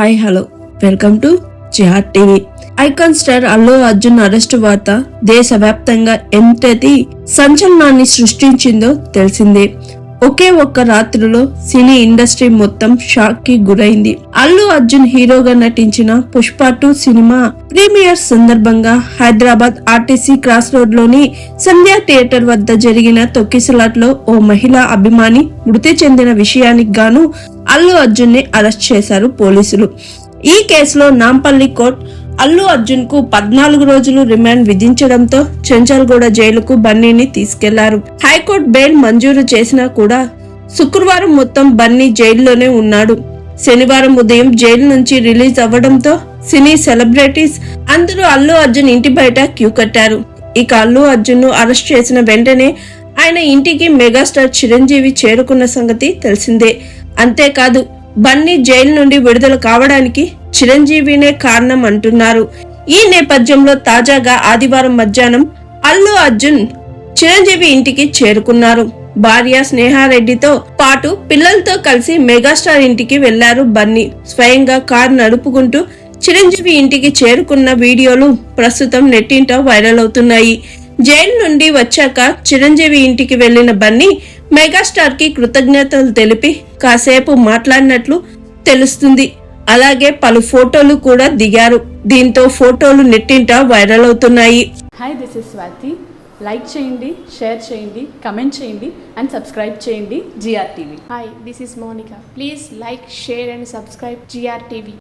Hi hello. Welcome to G R TV. Icon star Allu Arjun arrest వార్త దేశవ్యాప్తంగా ఎంతటి సంచలనాన్ని సృష్టించిందో తెలిసిందే. ఒకే ఒక్క రాత్రిలో సినీ ఇండస్ట్రీ మొత్తం షాక్కి గురైంది. అల్లు అర్జున్ హీరోగా నటించిన పుష్ప టూ సినిమా ప్రీమియర్ సందర్భంగా హైదరాబాద్ ఆర్టీసీ క్రాస్ రోడ్లోని సంధ్యా థియేటర్ వద్ద జరిగిన తొక్కిసలాట్లో ఓ మహిళా అభిమాని మృతి చెందిన విషయానికి గాను అల్లు అర్జున్ని అరెస్ట్ చేశారు పోలీసులు. ఈ కేసులో నాంపల్లి కోర్ట్ అల్లు అర్జున్కు పద్నాలుగు రోజులు రిమాండ్ విధించడంతో చెంచల్గూడ జైలుకు బన్నీని తీసుకెళ్ళారు. హైకోర్టు బెయిల్ మంజూరు చేసినా కూడా శుక్రవారం మొత్తం బన్నీ జైల్లోనే ఉన్నాడు. శనివారం ఉదయం జైలు నుంచి రిలీజ్ అవ్వడంతో సినీ సెలబ్రిటీస్ అందరూ అల్లు అర్జున్ ఇంటి బయట క్యూ కట్టారు. ఇక అల్లు అర్జున్ను అరెస్ట్ చేసిన వెంటనే ఆయన ఇంటికి మెగాస్టార్ చిరంజీవి చేరుకున్న సంగతి తెలిసిందే. అంతేకాదు బన్నీ జైలు నుండి విడుదల కావడానికి చిరంజీవినే కారణం అంటున్నారు ఈ నేపథ్యంలో తాజాగా ఆదివారం మధ్యాహ్నం అల్లు అర్జున్ చిరంజీవి ఇంటికి చేరుకున్నారు. భార్య స్నేహారెడ్డితో పాటు పిల్లలతో కలిసి మెగాస్టార్ ఇంటికి వెళ్ళారు బన్నీ. స్వయంగా కారు నడుపుకుంటూ చిరంజీవి ఇంటికి చేరుకున్న వీడియోలు ప్రస్తుతం నెట్టింట వైరల్ అవుతున్నాయి జైలు నుండి వచ్చాక చిరంజీవి ఇంటికి వెళ్ళిన బన్నీ మెగాస్టార్కి కృతజ్ఞతలు తెలిపి కాసేపు మాట్లాడినట్లు తెలుస్తుంది. అలాగే పలు ఫోటోలు కూడా దిగారు దీంతో ఫోటోలు నెట్టింట వైరల్ అవుతున్నాయి hi this is Swathi like చేయండి షేర్ చేయండి కమెంట్ చేయండి అండ్ సబ్స్క్రైబ్ చేయండి G R TV Hi, this is Monica. Please like, share, and subscribe GRTV.